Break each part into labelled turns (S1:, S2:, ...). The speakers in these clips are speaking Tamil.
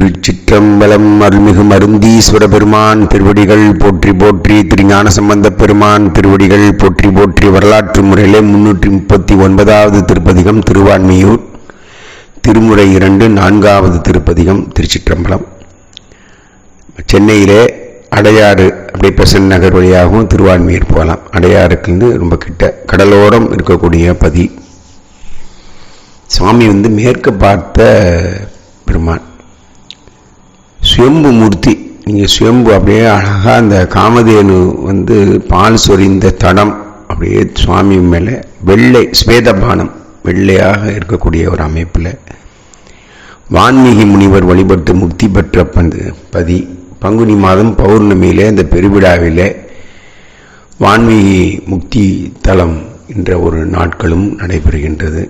S1: திருச்சிற்றம்பலம் அருள்மிகு மருந்தீஸ்வர பெருமான் திருவடிகள் போற்றி போற்றி திருஞான சம்பந்த பெருமான் திருவடிகள் போற்றி போற்றி வரலாற்று முறையிலே முன்னூற்றி முப்பத்தி ஒன்பதாவது திருப்பதிகம் திருவான்மையூர் திருமுறை இரண்டு நான்காவது திருப்பதிகம் திருச்சிற்றம்பலம் சென்னையிலே அடையாறு அப்படியே பெசன் நகர் வழியாகவும் திருவான்மையூர் போகலாம் அடையாறுக்குன்னு ரொம்ப கிட்ட கடலோரம் இருக்கக்கூடிய பதி சுவாமி வந்து மேற்க பார்த்த பெருமான் சுயம்பு மூர்த்தி நீங்கள் சுயம்பு அப்படியே அழகாக அந்த காமதேனு வந்து பால் சொரிந்த தடம் அப்படியே சுவாமி மேலே வெள்ளை ஸ்வேதபானம் வெள்ளையாக இருக்கக்கூடிய ஒரு அமைப்பில் வான்மீகி முனிவர் வழிபட்டு முக்தி பெற்ற பந்து பதி பங்குனி மாதம் பௌர்ணமியிலே அந்த பெருவிழாவில் வான்மீகி முக்தி தலம் என்ற ஒரு நாட்களும் நடைபெறுகின்றது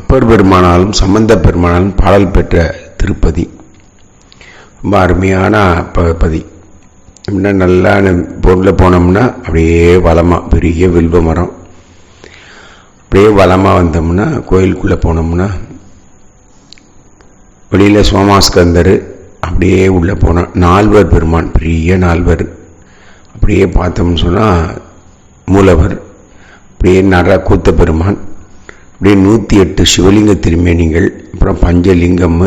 S1: அப்பர் பெருமானாலும் சம்பந்த பெருமானாலும் பாடல் பெற்ற திருப்பதி ரொம்ப அருமையான ப பதி அப்படின்னா நல்லா பொருளில் போனோம்னா அப்படியே வளமாக பெரிய வில்வ மரம் அப்படியே வளமாக வந்தோம்னா கோயிலுக்குள்ளே போனோம்னா வெளியில் சோமாஸ்கந்தர் அப்படியே உள்ளே போனால் நால்வர் பெருமான் பெரிய நால்வர் அப்படியே பார்த்தோம்னு சொன்னால் மூலவர் அப்படியே நர கூத்த பெருமான் அப்படியே நூற்றி எட்டு சிவலிங்க திருமேனிகள் அப்புறம் பஞ்சலிங்கம்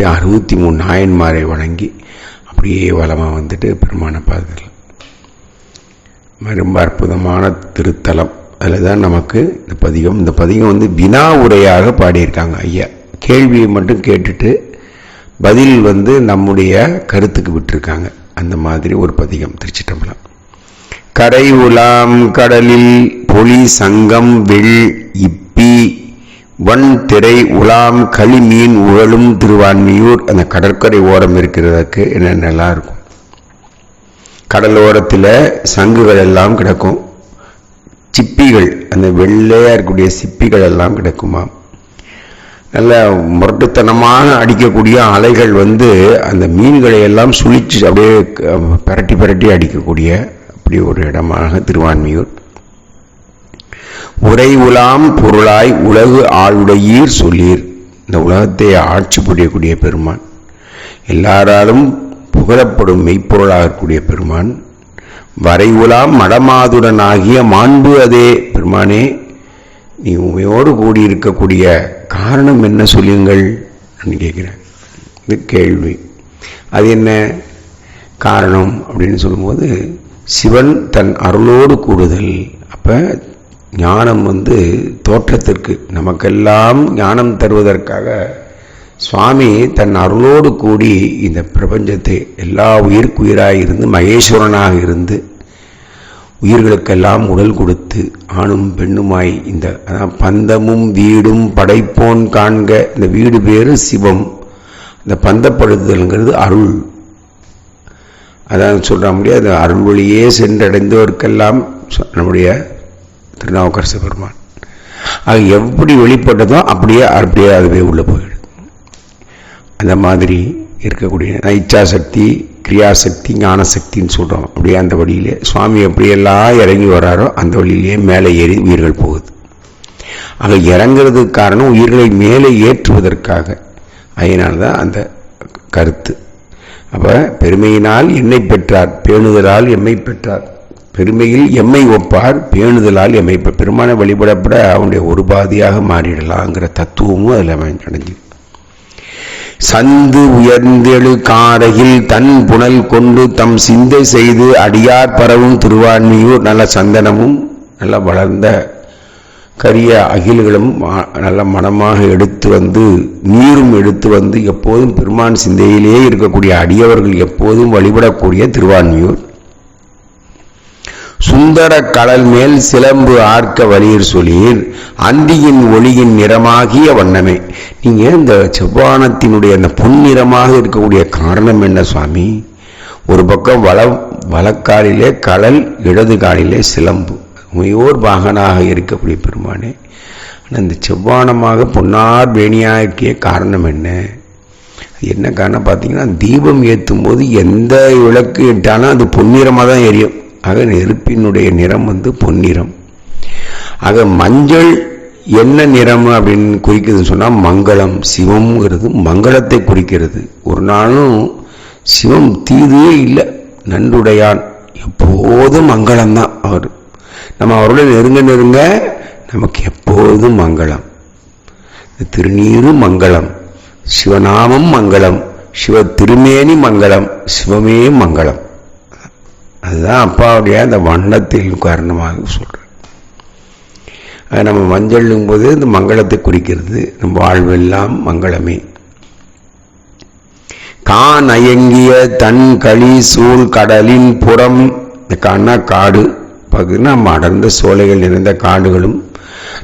S1: அப்படியே அறுபத்தி மூணு நாயன்மாரை வணங்கி அப்படியே வளமாக வந்துட்டு பெருமானை பார்த்துக்கலாம் ரொம்ப அற்புதமான திருத்தலம் அதில் தான் நமக்கு இந்த பதிகம் இந்த பதிகம் வந்து வினா உரையாக பாடியிருக்காங்க ஐயா கேள்வியை மட்டும் கேட்டுட்டு பதில் வந்து நம்முடைய கருத்துக்கு விட்டுருக்காங்க அந்த மாதிரி ஒரு பதிகம் திருச்சிட்டம்பலம் கரை உலாம் கடலில் பொலி சங்கம் வெள் இப்பி வன் திரை உலாம் களிமீன் உழலும் திருவான்மியூர் அந்த கடற்கரை ஓரம் இருக்கிறதுக்கு என்னென்னலாம் இருக்கும் கடலோரத்தில் சங்குகள் எல்லாம் கிடக்கும் சிப்பிகள் அந்த வெள்ளையாக இருக்கக்கூடிய சிப்பிகள் எல்லாம் கிடக்குமாம் நல்ல முரட்டுத்தனமான அடிக்கக்கூடிய அலைகள் வந்து அந்த மீன்களை எல்லாம் சுழிச்சு அப்படியே பரட்டி பரட்டி அடிக்கக்கூடிய அப்படி ஒரு இடமாக திருவான்மியூர் உரை உலாம் பொருளாய் உலகு ஆளுடையீர் சொல்லீர் இந்த உலகத்தை ஆட்சி புரியக்கூடிய பெருமான் எல்லாராலும் புகழப்படும் மெய்ப்பொருளாக இருக்கக்கூடிய பெருமான் வரை உலாம் மடமாதுடன் ஆகிய மாண்பு அதே பெருமானே நீ உமையோடு கூடி இருக்கக்கூடிய காரணம் என்ன சொல்லுங்கள் நான் கேட்குறேன் இது கேள்வி அது என்ன காரணம் அப்படின்னு சொல்லும்போது சிவன் தன் அருளோடு கூடுதல் அப்போ ஞானம் வந்து தோற்றத்திற்கு நமக்கெல்லாம் ஞானம் தருவதற்காக சுவாமி தன் அருளோடு கூடி இந்த பிரபஞ்சத்தை எல்லா உயிர்க்குயிராக இருந்து மகேஸ்வரனாக இருந்து உயிர்களுக்கெல்லாம் உடல் கொடுத்து ஆணும் பெண்ணுமாய் இந்த அதான் பந்தமும் வீடும் படைப்போன் காண்க இந்த வீடு பேர் சிவம் இந்த பந்தப்படுத்துதல்ங்கிறது அருள் அதான் சொல்கிற முடியாது அருள் வழியே சென்றடைந்தவர்க்கெல்லாம் நம்முடைய திருநாவுக்கரசு பெருமான் அது எப்படி வெளிப்பட்டதோ அப்படியே அப்படியே அதுவே உள்ளே போயிடும் அந்த மாதிரி இருக்கக்கூடிய இச்சாசக்தி கிரியாசக்தி ஞானசக்தின்னு சொல்கிறோம் அப்படியே அந்த வழியிலே சுவாமி எப்படியெல்லாம் இறங்கி வராரோ அந்த வழியிலேயே மேலே ஏறி உயிர்கள் போகுது ஆக இறங்கிறதுக்கு காரணம் உயிர்களை மேலே ஏற்றுவதற்காக அதனால்தான் அந்த கருத்து அப்போ பெருமையினால் என்னை பெற்றார் பேணுதலால் எம்மை பெற்றார் பெருமையில் எம்மை ஒப்பார் பேணுதலால் எம்மை இப்போ பெருமான வழிபடப்பட அவனுடைய ஒரு பாதியாக மாறிடலாங்கிற தத்துவமும் அதில் அவன் சந்து உயர்ந்தெழு காரையில் தன் புனல் கொண்டு தம் சிந்தை செய்து அடியார் பரவும் திருவான்மையூர் நல்ல சந்தனமும் நல்ல வளர்ந்த கரிய அகில்களும் நல்ல மனமாக எடுத்து வந்து நீரும் எடுத்து வந்து எப்போதும் பெருமான் சிந்தையிலேயே இருக்கக்கூடிய அடியவர்கள் எப்போதும் வழிபடக்கூடிய திருவான்மையூர் சுந்தர கடல் மேல் சிலம்பு ஆர்க்க வலியர் சொல்லீர் அந்தியின் ஒளியின் நிறமாகிய வண்ணமே நீங்கள் இந்த செவ்வானத்தினுடைய அந்த பொன்னிறமாக இருக்கக்கூடிய காரணம் என்ன சுவாமி ஒரு பக்கம் வள வளக்காலிலே கடல் இடது காலிலே சிலம்பு உயோர் பாகனாக இருக்கக்கூடிய பெருமானே ஆனால் இந்த செவ்வானமாக பொன்னார் வேணியாக்கிய காரணம் என்ன என்ன காரணம் பார்த்தீங்கன்னா தீபம் ஏற்றும் போது எந்த விளக்கு இட்டாலும் அது பொன்னிறமாக தான் எரியும் ஆக நெருப்பினுடைய நிறம் வந்து பொன்னிறம் ஆக மஞ்சள் என்ன நிறம் அப்படின்னு குறிக்கிறதுன்னு சொன்னால் மங்களம் சிவம்ங்கிறது மங்களத்தை குறிக்கிறது ஒரு நாளும் சிவம் தீதுவே இல்லை நன்றுடையான் எப்போதும் மங்களம்தான் அவர் நம்ம அவரோட நெருங்க நெருங்க நமக்கு எப்போதும் மங்களம் திருநீரும் மங்களம் சிவநாமம் மங்களம் சிவ திருமேனி மங்களம் சிவமே மங்களம் அதுதான் அப்பாவுடைய அந்த வண்ணத்தின் காரணமாக சொல்கிறேன் அது நம்ம மஞ்சள்ங்கும் போது இந்த மங்களத்தை குறிக்கிறது நம்ம வாழ்வெல்லாம் மங்களமே கான் அயங்கிய தன் களி சூழ் கடலின் புறம் இந்த கண்ணா காடு பார்த்தீங்கன்னா நம்ம அடர்ந்த சோலைகள் நிறைந்த காடுகளும்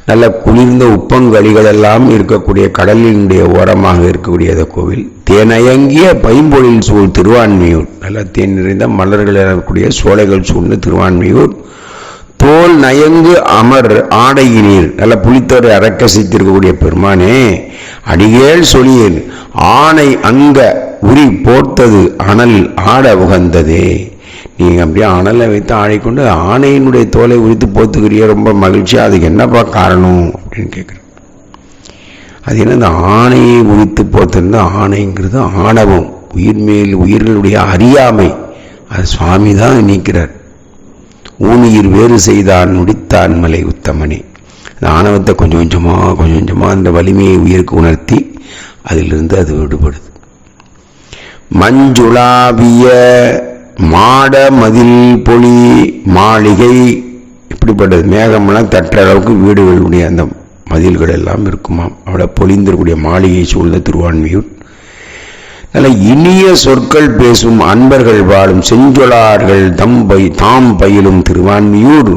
S1: நல்ல குளிர்ந்த உப்பங்களிகள் எல்லாம் இருக்கக்கூடிய கடலினுடைய ஓரமாக இருக்கக்கூடிய அந்த கோவில் தேனயங்கிய பைம்பொழில் சூழ் திருவான்மையூர் நல்ல தேன் நிறைந்த மலர்கள் எனக்கூடிய சோலைகள் சூழ்ந்து திருவான்மையூர் தோல் நயங்கு அமர் ஆடையினீர் நல்ல புளித்தோரை அரக்கசித்திருக்கக்கூடிய பெருமானே அடிகேள் சொல்லியேன் ஆணை அங்க உரி போர்த்தது அனல் ஆட உகந்ததே நீங்கள் அப்படியே அனலை வைத்து கொண்டு ஆணையினுடைய தோலை உரித்து போத்துக்கிறிய ரொம்ப மகிழ்ச்சியாக அதுக்கு என்னப்பா காரணம் அப்படின்னு கேட்குறேன் அது என்ன இந்த ஆணையை உரித்து போத்திருந்த ஆணைங்கிறது ஆணவம் உயிர் மேல் உயிர்களுடைய அறியாமை அது சுவாமி தான் நீக்கிறார் ஊனியர் வேறு செய்தான் நுடித்தான் மலை உத்தமனே அந்த ஆணவத்தை கொஞ்சம் கொஞ்சமாக கொஞ்சம் கொஞ்சமாக அந்த வலிமையை உயிருக்கு உணர்த்தி அதிலிருந்து அது விடுபடுது மஞ்சுளாவிய மாட மதில் பொலி மாளிகை இப்படிப்பட்டது மேகமெல்லாம் தட்டுற அளவுக்கு வீடுகளுடைய அந்த மதில்கள் எல்லாம் இருக்குமாம் അവിടെ பொழிந்திருக்கூடிய மாளிகை சூழ்ந்த திருவான்மையூர் நல்ல இனிய சொற்கள் பேசும் அன்பர்கள் வாழும் செஞ்சொலார்கள் தம்பை தாம் பயிலும் திருவான்மியூர்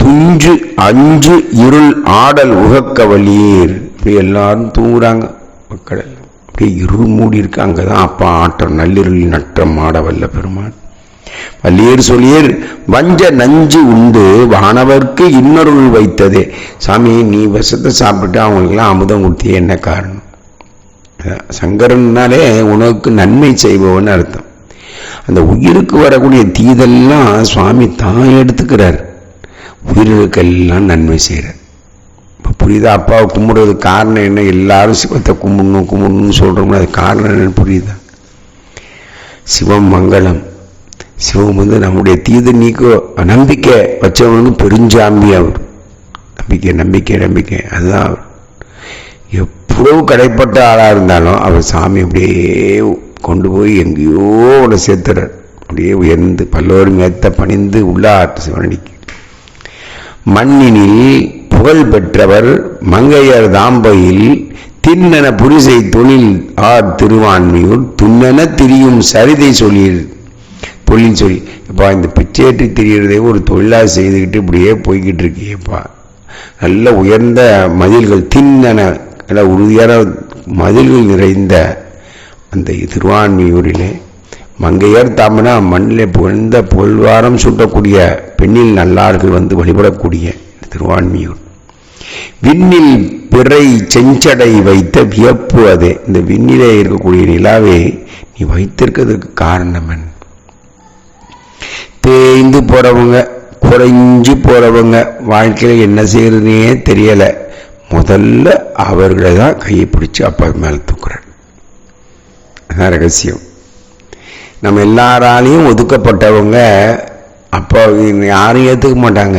S1: துஞ்சு அஞ்சு இருள் ஆடல் உகக்க இப்படி எல்லாரும் தூங்குறாங்க மக்கள் அப்படியே இருள் மூடி இருக்கு அங்கே தான் அப்பா ஆட்டம் நள்ளிருள் நற்றம் ஆடவல்ல பெருமாள் வள்ளியர் சொல்லியர் வஞ்ச நஞ்சு உண்டு வானவர்க்கு இன்னொருள் வைத்ததே சாமி நீ விஷத்தை சாப்பிட்டு அவங்களுக்கெல்லாம் அமுதம் கொடுத்திய என்ன காரணம் சங்கரன்னாலே உனக்கு நன்மை செய்பவன் அர்த்தம் அந்த உயிருக்கு வரக்கூடிய தீதெல்லாம் சுவாமி தான் எடுத்துக்கிறார் உயிர்களுக்கெல்லாம் நன்மை செய்கிறார் இப்போ புரியுதா அப்பாவை கும்பிடுறதுக்கு காரணம் என்ன எல்லாரும் சிவத்தை கும்பிடணும் கும்பிடணும்னு சொல்கிறோம்னா அது காரணம் என்னன்னு புரியுதா சிவம் மங்களம் சிவம் வந்து நம்முடைய தீது நீக்கோ நம்பிக்கை வச்சவனும் பெருஞ்சாமி அவர் நம்பிக்கை நம்பிக்கை நம்பிக்கை அதுதான் அவர் எவ்வளவு கடைப்பட்ட ஆளாக இருந்தாலும் அவர் சாமி அப்படியே கொண்டு போய் எங்கேயோ அவனை சேர்த்துறார் அப்படியே உயர்ந்து பல்லோரும் ஏத்த பணிந்து உள்ளார் சிவனடிக்கு மண்ணினில் புகழ் பெற்றவர் மங்கையர் தாம்பையில் தின்னன புரிசை தொழில் ஆர் திருவான்மையூர் துன்னன திரியும் சரிதை சொல்லியிருந்தார் பொல்லின் சொல்லி இப்போ இந்த பிச்சையேற்றி தெரிகிறதே ஒரு தொழிலாக செய்துக்கிட்டு இப்படியே போய்கிட்டு இருக்கியப்பா நல்ல உயர்ந்த மதில்கள் தின்னன நல்ல உறுதியான மதில்கள் நிறைந்த அந்த திருவான்மையூரிலே மங்கையர் தாமனா மண்ணில் புகழ்ந்த பொல்வாரம் சுட்டக்கூடிய பெண்ணில் நல்லார்கள் வந்து வழிபடக்கூடிய திருவான்மியூர் விண்ணில் பிறை செஞ்சடை வைத்த வியப்பு அதே இந்த விண்ணிலே இருக்கக்கூடிய நிலாவே நீ வைத்திருக்கிறதுக்கு காரணம் என்ன தேய்ந்து போகிறவங்க குறைஞ்சி போகிறவங்க வாழ்க்கையில் என்ன செய்கிறதுனே தெரியலை முதல்ல அவர்களை தான் கையை பிடிச்சி அப்பா மேலே தூக்குறேன் ரகசியம் நம்ம எல்லாராலையும் ஒதுக்கப்பட்டவங்க அப்பா யாரும் ஏற்றுக்க மாட்டாங்க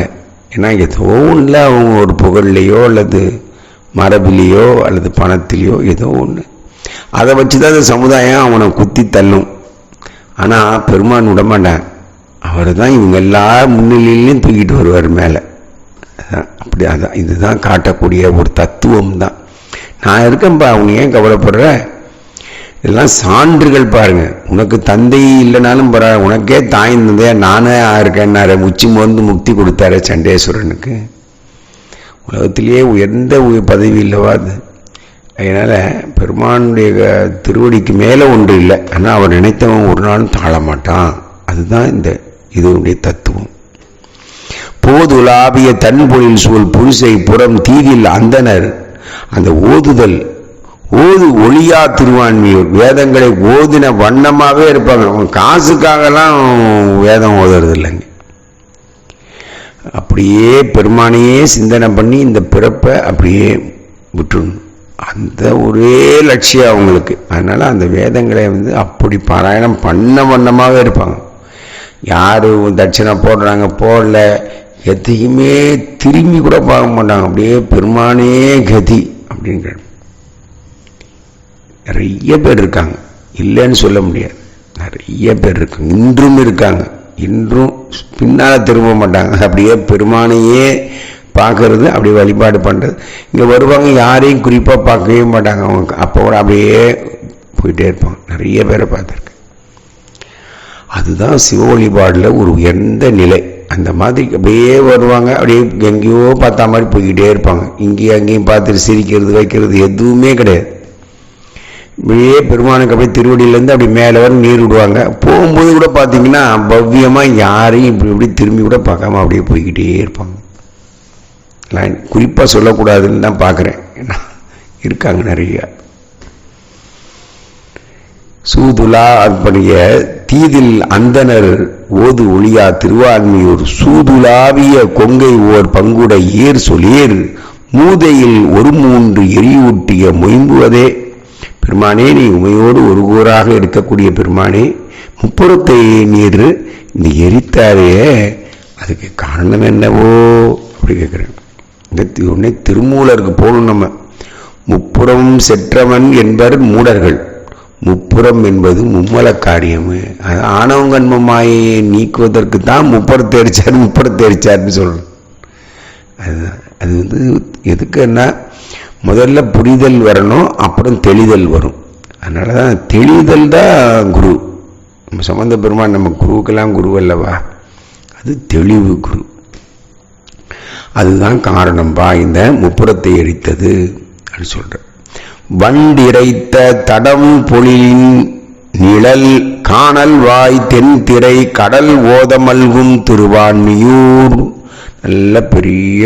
S1: ஏன்னா ஏதோ ஒன்றில் அவங்க ஒரு புகழ்லையோ அல்லது மரபிலேயோ அல்லது பணத்திலேயோ ஏதோ ஒன்று அதை வச்சு தான் அந்த சமுதாயம் அவனை குத்தி தள்ளும் ஆனால் பெருமான் விடமாட்டான் அவர் தான் இவங்க எல்லா முன்னிலையிலையும் தூக்கிட்டு வருவார் மேலே அப்படி அதான் இதுதான் காட்டக்கூடிய ஒரு தத்துவம் தான் நான் இருக்கேன்ப்பா அவங்க ஏன் கவலைப்படுற இதெல்லாம் சான்றுகள் பாருங்க உனக்கு தந்தை இல்லைனாலும் பரவாயில்ல உனக்கே தாய் தந்தையா நானே இருக்கேன்னாரு உச்சி மருந்து முக்தி கொடுத்தாரு சண்டேஸ்வரனுக்கு உலகத்திலேயே உயர்ந்த பதவி இல்லவா அது அதனால் பெருமானுடைய திருவடிக்கு மேலே ஒன்று இல்லை ஆனால் அவர் நினைத்தவன் ஒரு நாளும் தாழ மாட்டான் அதுதான் இந்த இதனுடைய தத்துவம் தன் தன்பொழில் சூழ் புரிசை புறம் தீவில் அந்தனர் அந்த ஓதுதல் ஓது ஒளியா திருவான்மையூர் வேதங்களை ஓதின வண்ணமாகவே இருப்பாங்க அவங்க காசுக்காகலாம் வேதம் ஓதுறது இல்லைங்க அப்படியே பெருமானையே சிந்தனை பண்ணி இந்த பிறப்பை அப்படியே விட்டுணும் அந்த ஒரே லட்சியம் அவங்களுக்கு அதனால் அந்த வேதங்களை வந்து அப்படி பாராயணம் பண்ண வண்ணமாக இருப்பாங்க யார் தட்சிணை போடுறாங்க போடல எத்தையுமே திரும்பி கூட பார்க்க மாட்டாங்க அப்படியே பெருமானே கதி அப்படின்ற நிறைய பேர் இருக்காங்க இல்லைன்னு சொல்ல முடியாது நிறைய பேர் இருக்காங்க இன்றும் இருக்காங்க இன்றும் பின்னால் திரும்ப மாட்டாங்க அப்படியே பெருமானையே பார்க்கறது அப்படியே வழிபாடு பண்ணுறது இங்கே வருவாங்க யாரையும் குறிப்பாக பார்க்கவே மாட்டாங்க அவங்க அப்போ கூட அப்படியே போயிட்டே இருப்பாங்க நிறைய பேரை பார்த்துருக்கேன் அதுதான் சிவ வழிபாடில் ஒரு உயர்ந்த நிலை அந்த மாதிரி அப்படியே வருவாங்க அப்படியே எங்கேயோ பார்த்தா மாதிரி போய்கிட்டே இருப்பாங்க இங்கேயும் அங்கேயும் பார்த்துட்டு சிரிக்கிறது வைக்கிறது எதுவுமே கிடையாது இப்படியே பெருமானுக்கு அப்படியே திருவடியிலேருந்து அப்படி மேலே வர நீர் விடுவாங்க போகும்போது கூட பார்த்தீங்கன்னா பவ்யமாக யாரையும் இப்படி இப்படி திரும்பி கூட பார்க்காம அப்படியே போய்கிட்டே இருப்பாங்க குறிப்பாக சொல்லக்கூடாதுன்னு தான் பார்க்குறேன் இருக்காங்க நிறையா சூதுலா அற்பனிய தீதில் அந்தனர் ஓது ஒளியா திருவான்மையூர் சூதுலாவிய கொங்கை ஓர் பங்குடை ஏர் சொலீர் மூதையில் ஒரு மூன்று எரியூட்டிய மொயம்புவதே பெருமானே நீ உமையோடு ஒரு கூறாக இருக்கக்கூடிய பெருமானே முப்புறத்தை நீர் நீ எரித்தாரே அதுக்கு காரணம் என்னவோ அப்படி கேட்குறேன் இந்த உடனே திருமூலருக்கு போகணும் நம்ம முப்புறம் செற்றவன் என்பர் மூடர்கள் முப்புறம் என்பது மும்மல காரியம் அது ஆணவங்கன்ம மாயையை நீக்குவதற்கு தான் முப்பரத்தை அடித்தார் முப்பரத்தை அடித்தார்னு சொல்லணும் அதுதான் அது வந்து எதுக்குன்னா முதல்ல புரிதல் வரணும் அப்புறம் தெளிதல் வரும் அதனால தான் தெளிதல் தான் குரு நம்ம சம்பந்த பெருமா நம்ம குருவுக்கெல்லாம் குரு அல்லவா அது தெளிவு குரு அதுதான் காரணம்பா இந்த முப்புறத்தை எரித்தது அப்படின்னு சொல்கிறேன் வண்டிரைத்த தடம் பொழிலின் நிழல் காணல் வாய் தென்திரை கடல் ஓதமல்கும் திருவான்மியூர் நல்ல பெரிய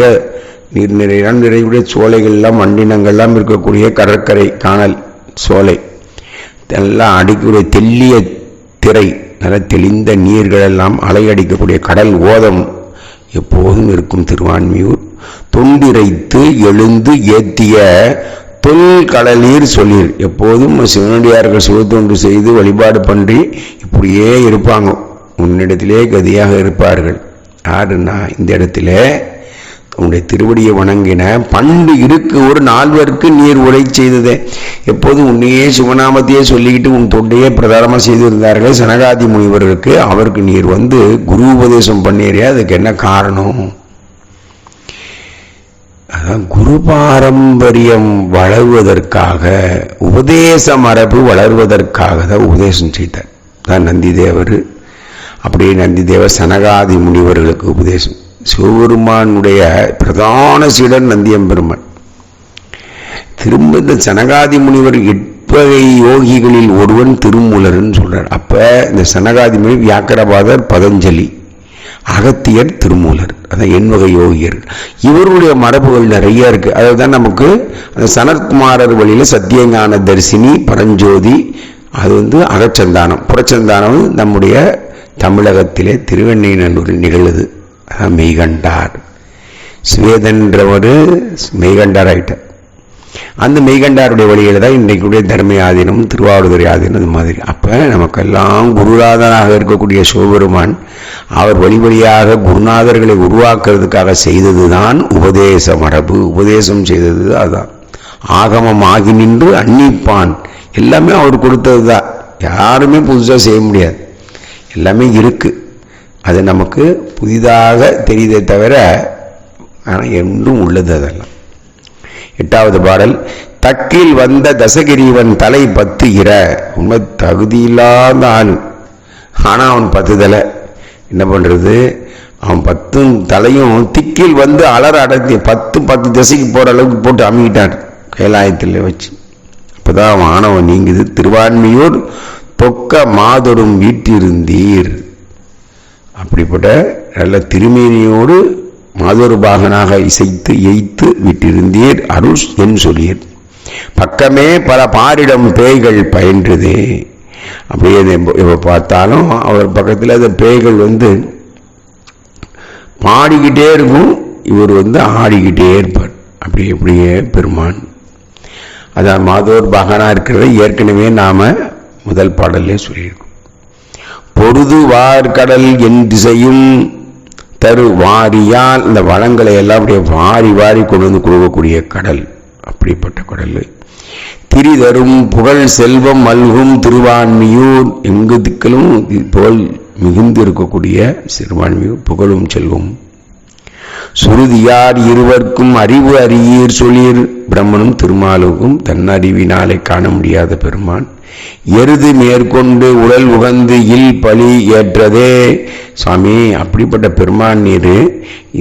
S1: நீர்நிறை நிறைவுடைய சோலைகள்லாம் வண்டினங்கள்லாம் இருக்கக்கூடிய கடற்கரை காணல் சோலை எல்லாம் அடிக்கக்கூடிய தெல்லிய திரை நல்ல தெளிந்த நீர்களெல்லாம் அலையடிக்கக்கூடிய கடல் ஓதம் எப்போதும் இருக்கும் திருவான்மியூர் தொண்டிரைத்து எழுந்து ஏத்திய புல் கடலீர் சொல்லீர் எப்போதும் சிவனடியார்கள் சிவத்தொன்று செய்து வழிபாடு பண்ணி இப்படியே இருப்பாங்க உன்னிடத்திலே கதியாக இருப்பார்கள் யாருன்னா இந்த இடத்துல உன்னுடைய திருவடியை வணங்கின பண்டு இருக்கு ஒரு நால்வருக்கு நீர் உரை செய்ததே எப்போதும் உன்னையே சிவநாமத்தையே சொல்லிக்கிட்டு உன் தொண்டையே பிரதானமாக செய்திருந்தார்கள் சனகாதி முனிவருக்கு அவருக்கு நீர் வந்து குரு உபதேசம் பண்ணிடுறியா அதுக்கு என்ன காரணம் குரு பாரம்பரியம் வளர்வதற்காக உபதேச மரபு வளர்வதற்காக தான் உபதேசம் செய்தார் தான் நந்திதேவர் அப்படியே நந்திதேவர் சனகாதி முனிவர்களுக்கு உபதேசம் சிவபெருமானுடைய பிரதான சீடன் நந்தியம்பெருமன் திரும்ப இந்த சனகாதி முனிவர் எட்பகை யோகிகளில் ஒருவன் திருமூலர்னு சொல்றார் அப்ப இந்த சனகாதி முனி வியாக்கரபாதர் பதஞ்சலி அகத்தியர் திருமூலர் அந்த எண்வகை யோகியர் இவருடைய மரபுகள் நிறைய இருக்கு அதுதான் நமக்கு அந்த சனத்குமாரர் வழியில் சத்தியங்கான தரிசினி பரஞ்சோதி அது வந்து அகச்சந்தானம் புறச்சந்தானம் நம்முடைய தமிழகத்திலே திருவெண்ணைநல்லூரில் நிகழுது மெய்கண்டார் சுவேதன்றவர் மெய்கண்டார் ஆகிட்டார் அந்த மெய்கண்டாருடைய வழியில் தான் இன்றைக்குடைய தர்ம ஆதீனம் திருவாவடுதுறை ஆதீனம் அது மாதிரி அப்போ நமக்கெல்லாம் குருநாதனாக இருக்கக்கூடிய சிவபெருமான் அவர் வழி வழியாக குருநாதர்களை உருவாக்குறதுக்காக செய்தது தான் உபதேச மரபு உபதேசம் செய்தது அதுதான் ஆகமம் ஆகி நின்று அன்னிப்பான் எல்லாமே அவர் கொடுத்தது தான் யாருமே புதுசாக செய்ய முடியாது எல்லாமே இருக்குது அது நமக்கு புதிதாக தெரியுதே தவிர ஆனால் என்றும் உள்ளது அதெல்லாம் எட்டாவது பாடல் தக்கில் வந்த தசகிரீவன் தலை பத்து உண்மை தகுதி இல்லாத ஆண் ஆனால் அவன் பத்து தலை என்ன பண்ணுறது அவன் பத்தும் தலையும் திக்கில் வந்து அலற அடர்த்தி பத்து பத்து திசைக்கு போகிற அளவுக்கு போட்டு அமுகிட்டான் கைலாயத்தில் வச்சு அப்போதான் அவன் ஆணவம் நீங்குது திருவான்மையோடு தொக்க மாதொடும் வீட்டிருந்தீர் அப்படிப்பட்ட நல்ல திருமேனியோடு பாகனாக இசைத்து எய்த்து விட்டிருந்தீர் அருள் என் சொல்லியர் பக்கமே பல பாரிடம் பேய்கள் பயின்றது அப்படியே இப்போ பார்த்தாலும் அவர் பக்கத்தில் அந்த பேய்கள் வந்து பாடிக்கிட்டே இருக்கும் இவர் வந்து ஆடிக்கிட்டே இருப்பார் அப்படி அப்படியே பெருமான் அதான் மாதோர் பகனா இருக்கிறத ஏற்கனவே நாம் முதல் பாடலே சொல்லியிருக்கோம் பொருதுவார் கடல் என் திசையும் தரு வாரியால் இந்த வளங்களை எல்லாம் அப்படியே வாரி வாரி கொண்டு வந்து கொடுக்கக்கூடிய கடல் அப்படிப்பட்ட கடல் திரிதரும் புகழ் செல்வம் மல்கும் திருவான்மியூர் எங்கு திக்கலும் புகழ் மிகுந்து இருக்கக்கூடிய சிறுவான்மியூர் புகழும் செல்வம் சுருதியார் இருவர்க்கும் அறிவு அறியீர் சொல்லிர் பிரம்மனும் திருமாலுக்கும் தன்னடிவினாலே காண முடியாத பெருமான் எருது மேற்கொண்டு உடல் உகந்து இல் பழி ஏற்றதே சுவாமி அப்படிப்பட்ட பெருமான் நீர்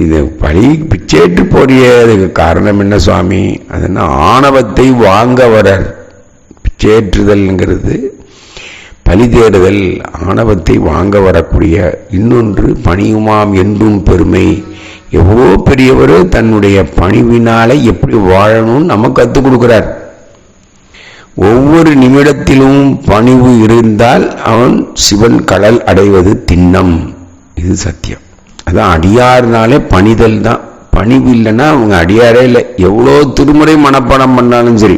S1: இது பழி பிச்சேற்று போறியதுக்கு காரணம் என்ன சுவாமி அதுனா ஆணவத்தை வாங்க வரர் பிச்சேற்றுதல்ங்கிறது பழி தேடுதல் ஆணவத்தை வாங்க வரக்கூடிய இன்னொன்று பணியுமாம் என்றும் பெருமை எவ்வளோ பெரியவர் தன்னுடைய பணிவினாலே எப்படி வாழணும்னு நம்ம கற்றுக் கொடுக்குறார் ஒவ்வொரு நிமிடத்திலும் பணிவு இருந்தால் அவன் சிவன் கடல் அடைவது திண்ணம் இது சத்தியம் அதான் அடியார்னாலே பணிதல் தான் பணிவு இல்லைன்னா அவங்க அடியாரே இல்லை எவ்வளோ திருமுறை மனப்பாடம் பண்ணாலும் சரி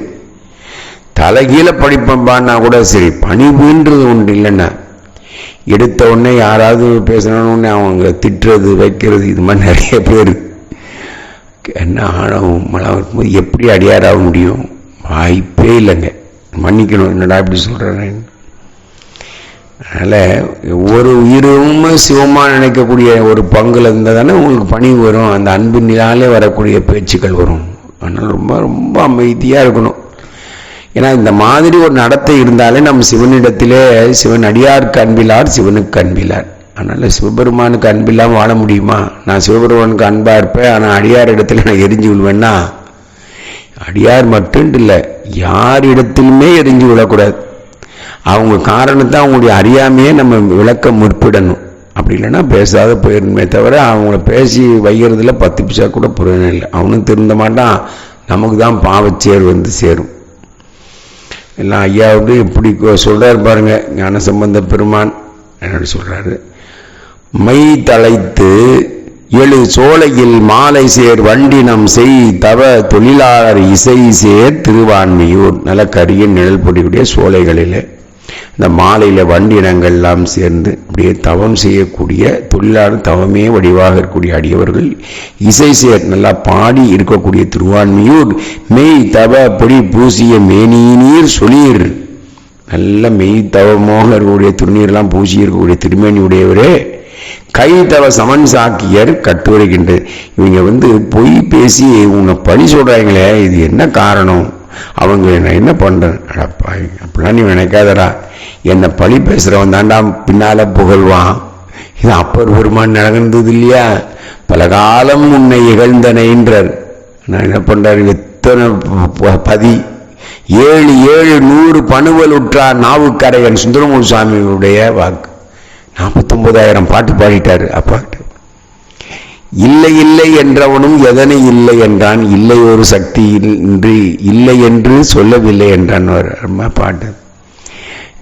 S1: தலைகீழ படிப்பம்பான்னா கூட சரி பணிவுன்றது ஒன்று இல்லைன்னா எடுத்த உடனே யாராவது பேசணும்னு அவங்க திட்டுறது வைக்கிறது இது மாதிரி நிறைய பேர் என்ன ஆணவம் மலம் வரும்போது எப்படி அடியாராக முடியும் வாய்ப்பே இல்லைங்க மன்னிக்கணும் என்னடா இப்படி சொல்கிறேன் அதனால் ஒவ்வொரு உயிரும் சிவமாக நினைக்கக்கூடிய ஒரு பங்கில் இருந்தால் தானே உங்களுக்கு பணி வரும் அந்த அன்பு நிலாலே வரக்கூடிய பேச்சுக்கள் வரும் அதனால் ரொம்ப ரொம்ப அமைதியாக இருக்கணும் ஏன்னா இந்த மாதிரி ஒரு நடத்தை இருந்தாலே நம்ம சிவனிடத்திலே சிவன் அடியாருக்கு அன்பிலார் சிவனுக்கு அன்பிலார் அதனால் சிவபெருமானுக்கு அன்பில்லாமல் வாழ முடியுமா நான் சிவபெருமானுக்கு அன்பாக இருப்பேன் ஆனால் அடியார் இடத்துல நான் எரிஞ்சு விழுவேன்னா அடியார் மட்டும் இல்லை யார் இடத்திலுமே எரிஞ்சு விழக்கூடாது அவங்க காரணத்தை அவங்களுடைய அறியாமையே நம்ம விளக்க முற்பிடணும் அப்படி இல்லைன்னா பேசாத போயிருமே தவிர அவங்கள பேசி வைக்கிறதுல பத்து பிசா கூட புரியணும் இல்லை அவனும் திருந்த மாட்டான் நமக்கு தான் பாவச்சேர் வந்து சேரும் எல்லாம் ஐயாவுக்கு இப்படி சொல்கிறார் பாருங்க ஞானசம்பந்த பெருமான் என்னோட சொல்கிறாரு மை தலைத்து எழு சோலையில் மாலை சேர் வண்டி நம் செய் தவ தொழிலாளர் இசை சேர் திருவான்மியூர் நல்ல கரிய நிழல் போட்டிக்கூடிய சோலைகளிலே இந்த மாலையில் வண்டினங்கள்லாம் சேர்ந்து அப்படியே தவம் செய்யக்கூடிய தொழிலான தவமே வடிவாக இருக்கக்கூடிய அடியவர்கள் இசை சேர் நல்லா பாடி இருக்கக்கூடிய திருவான்மையூர் மெய் தவ பொடி பூசிய மேனீர் சொலீர் நல்ல மெய் தவமாக இருக்கக்கூடிய திருநீர்லாம் பூசி இருக்கக்கூடிய திருமேனி உடையவரே கை தவ சமன் சாக்கியர் கட்டுரைக்கின்றது இவங்க வந்து பொய் பேசி உன்னை பழி சொல்கிறாங்களே இது என்ன காரணம் அவங்க நான் என்ன பண்ணுறேன் அடப்பா அப்படிலாம் நீ நினைக்காதடா என்னை பழி பேசுகிறவன் தாண்டா பின்னால் புகழ்வான் இது அப்பர் பெருமான் நடந்தது இல்லையா பல காலம் உன்னை இகழ்ந்தனைன்றார் நான் என்ன பண்ணுறேன் எத்தனை பதி ஏழு ஏழு நூறு பணுவல் உற்றார் நாவுக்கரையன் சுந்தரமூர் சுவாமியுடைய வாக்கு நாற்பத்தொம்பதாயிரம் பாட்டு பாடிட்டார் அப்பாட்டு இல்லை இல்லை என்றவனும் எதனை இல்லை என்றான் இல்லை ஒரு சக்தி இன்றி இல்லை என்று சொல்லவில்லை என்றான் ரொம்ப பாட்டு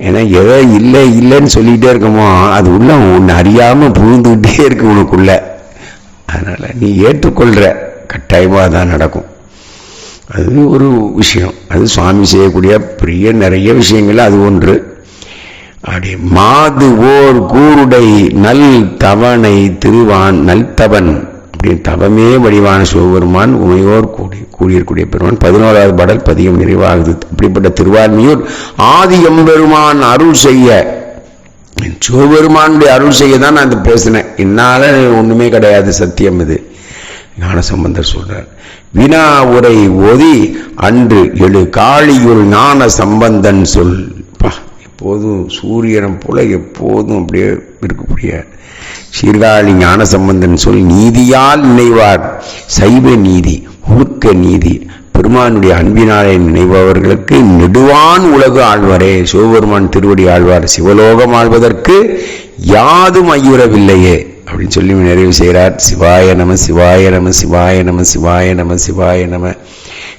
S1: ஏன்னா எதோ இல்லை இல்லைன்னு சொல்லிகிட்டே இருக்கமோ அது உள்ள உன்னை அறியாமல் புகுந்துக்கிட்டே இருக்கு உனக்குள்ள அதனால் நீ ஏற்றுக்கொள்கிற கட்டாயமாக தான் நடக்கும் அது ஒரு விஷயம் அது சுவாமி செய்யக்கூடிய பெரிய நிறைய விஷயங்கள் அது ஒன்று அப்படி மாது ஓர் கூருடை நல் தவனை திருவான் நல்தவன் அப்படின்னு தவமே வடிவான சிவபெருமான் உமையோர் கூடி கூடியிருக்கூடிய பெருமான் பதினோராவது பாடல் பதியம் நிறைவாகுது அப்படிப்பட்ட திருவான்மையூர் ஆதி எம்பெருமான் அருள் செய்ய சிவபெருமானுடைய அருள் செய்ய தான் நான் இந்த பேசினேன் என்னால் ஒன்றுமே கிடையாது சத்தியம் இது ஞானசம்பந்தர் சொல்றார் வினா உரை ஒதி அன்று எழு காளியுள் ஞான சம்பந்தன் சொல் எப்போதும் சூரியனை போல எப்போதும் அப்படியே இருக்கக்கூடிய சீர்காழி ஞான சம்பந்தன் சொல் நீதியால் நினைவார் சைவ நீதி ஒழுக்க நீதி பெருமானுடைய அன்பினாலே நினைபவர்களுக்கு நெடுவான் உலக ஆழ்வாரே சிவபெருமான் திருவடி ஆழ்வார் சிவலோகம் ஆழ்வதற்கு யாதும் ஐயுறவில்லையே அப்படின்னு சொல்லி நிறைவு செய்கிறார் சிவாய நம சிவாய நம சிவாய நம சிவாய நம சிவாய நம